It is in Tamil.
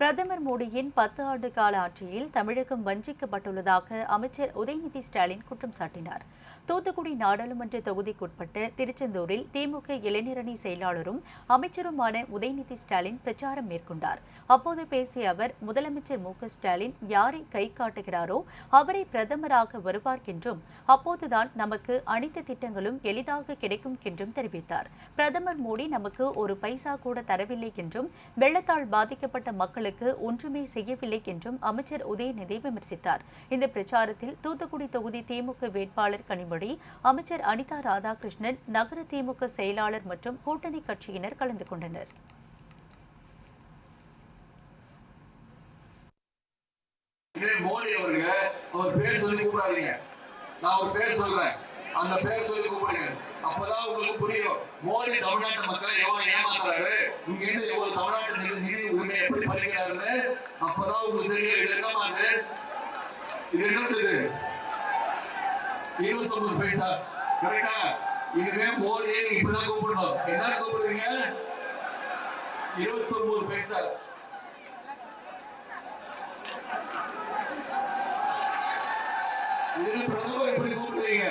பிரதமர் மோடியின் பத்து ஆண்டு கால ஆட்சியில் தமிழகம் வஞ்சிக்கப்பட்டுள்ளதாக அமைச்சர் உதயநிதி ஸ்டாலின் குற்றம் சாட்டினார். தூத்துக்குடி நாடாளுமன்ற தொகுதிக்குட்பட்ட திருச்செந்தூரில் திமுக இளைஞரணி செயலாளரும் அமைச்சருமான உதயநிதி ஸ்டாலின் பிரச்சாரம் மேற்கொண்டார். அப்போது பேசிய அவர் முதலமைச்சர் மு ஸ்டாலின் யாரை கை காட்டுகிறாரோ அவரை பிரதமராக வருவார் என்றும் அப்போதுதான் நமக்கு அனைத்து திட்டங்களும் எளிதாக கிடைக்கும் என்றும் தெரிவித்தார். பிரதமர் மோடி நமக்கு ஒரு பைசா கூட தரவில்லை என்றும் வெள்ளத்தால் பாதிக்கப்பட்ட மக்களுக்கு ஒன்றுமே செய்யவில்லை என்றும் அமைச்சர் உதயநிதி விமர்சித்தார். இந்த பிரச்சாரத்தில் தூத்துக்குடி தொகுதி திமுக வேட்பாளர் கனிமொழி அமைச்சர் அனிதா ராதாகிருஷ்ணன் நகர திமுக செயலாளர் மற்றும் கூட்டணி கட்சியினர் கலந்து கொண்டனர். மோடி அவருங்க? அவர் பேர் சொல்லி கூப்பிடாதீங்க. நான் ஒரு பேர் சொல்றேன். அந்த பேர் சொல்லி கூப்பிடுங்க. அப்பதான் உங்களுக்கு புரியும். மோடி தமிழ்நாட்டு மக்களை எவ்வளவு ஏமாத்துறாரு? பாருங்க அப்பதான் உங்களுக்கு தெரியும். இது என்னமானு இது என்னது இருபத்தி ஒன்பது பைசா. கரெக்டா இனிமே மோடியே நீங்க இப்படிதான் கூப்பிடணும். என்ன கூப்பிடுறீங்க? இருபத்தி ஒன்பது பைசா. இதில் பிரதமர் எப்படி கூப்பிடுறீங்க?